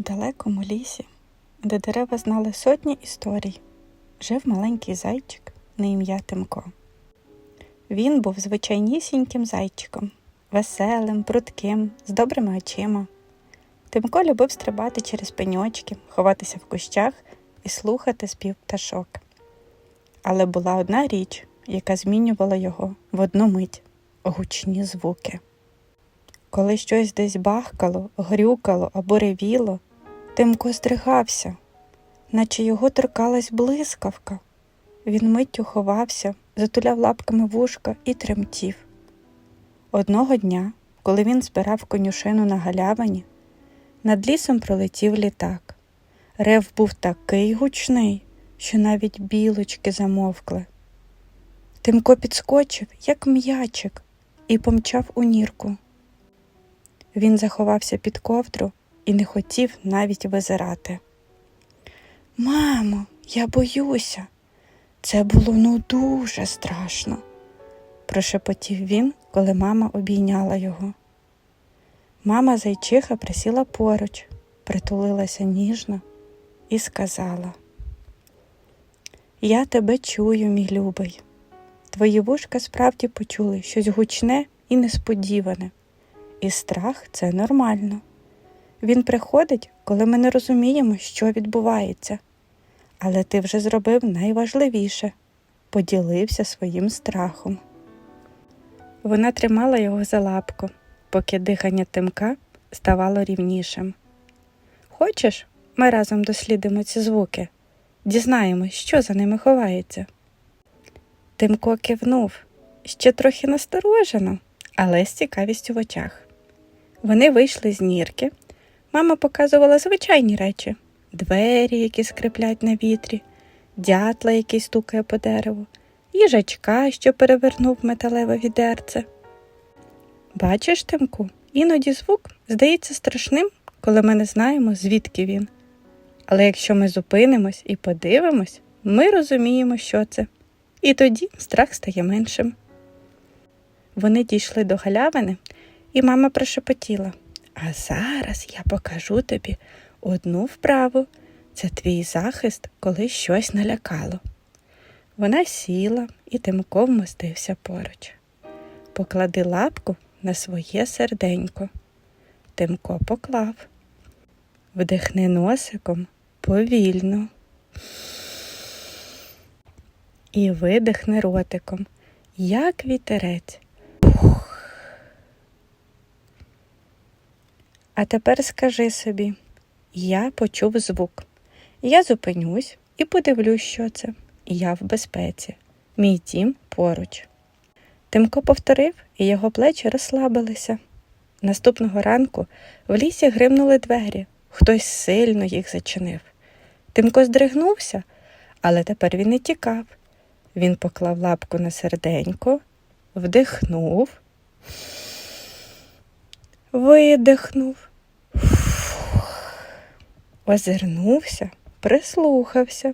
У далекому лісі, де дерева знали сотні історій, жив маленький зайчик на ім'я Тимко. Він був звичайнісіньким зайчиком, веселим, прудким, з добрими очима. Тимко любив стрибати через пеньочки, ховатися в кущах і слухати спів пташок. Але була одна річ, яка змінювала його в одну мить гучні звуки. Коли щось десь бахкало, грюкало або ревіло, Тимко здригався, наче його торкалась блискавка. Він миттю ховався, затуляв лапками вушка і тремтів. Одного дня, коли він збирав конюшину на галявині, над лісом пролетів літак. Рев був такий гучний, що навіть білочки замовкли. Тимко підскочив, як м'ячик, і помчав у нірку. Він заховався під ковдру і не хотів навіть визирати. Мамо, я боюся. Це було ну дуже страшно, прошепотів він, коли мама обійняла його. Мама зайчиха присіла поруч, притулилася ніжно і сказала: Я тебе чую, мій любий. Твої вушка справді почули щось гучне і несподіване. І страх це нормально. Він приходить, коли ми не розуміємо, що відбувається. Але ти вже зробив найважливіше поділився своїм страхом. Вона тримала його за лапку, поки дихання тимка ставало рівнішим. Хочеш, ми разом дослідимо ці звуки, дізнаємось, що за ними ховається. Тимко кивнув ще трохи насторожено, але з цікавістю в очах. Вони вийшли з нірки. Мама показувала звичайні речі двері, які скриплять на вітрі, дятла, який стукає по дереву, їжачка, що перевернув металеве відерце. Бачиш, Тимку, іноді звук здається страшним, коли ми не знаємо, звідки він. Але якщо ми зупинимось і подивимось, ми розуміємо, що це, і тоді страх стає меншим. Вони дійшли до галявини, і мама прошепотіла А зараз я покажу тобі одну вправу. Це твій захист, коли щось налякало. Вона сіла і Тимко вмостився поруч. Поклади лапку на своє серденько. Тимко поклав. Вдихни носиком повільно. І видихни ротиком, як вітерець. А тепер скажи собі, я почув звук. Я зупинюсь і подивлюсь, що це. Я в безпеці. Мій дім поруч. Тимко повторив, і його плечі розслабилися. Наступного ранку в лісі гримнули двері. Хтось сильно їх зачинив. Тимко здригнувся, але тепер він не тікав. Він поклав лапку на серденько, вдихнув, видихнув, озирнувся, прислухався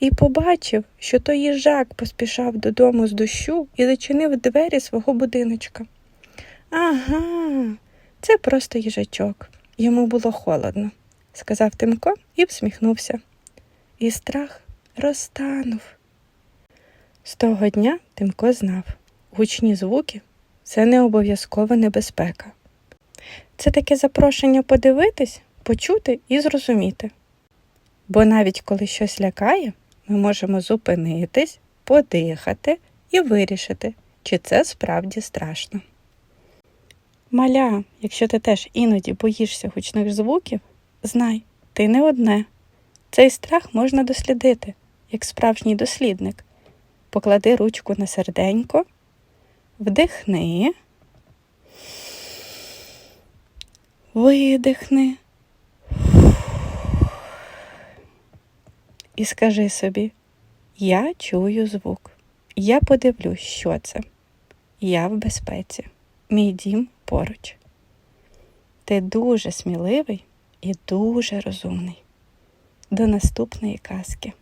і побачив, що той їжак поспішав додому з дощу і зачинив двері свого будиночка. Ага, це просто їжачок. Йому було холодно, сказав Тимко і всміхнувся. І страх розтанув. З того дня Тимко знав, гучні звуки це не обов'язкова небезпека. Це таке запрошення подивитись, почути і зрозуміти. Бо навіть коли щось лякає, ми можемо зупинитись, подихати і вирішити, чи це справді страшно. Маля, якщо ти теж іноді боїшся гучних звуків, знай, ти не одне. Цей страх можна дослідити, як справжній дослідник. Поклади ручку на серденько, вдихни, видихни. І скажи собі, я чую звук. Я подивлюсь, що це. Я в безпеці. Мій дім поруч. Ти дуже сміливий і дуже розумний. До наступної казки.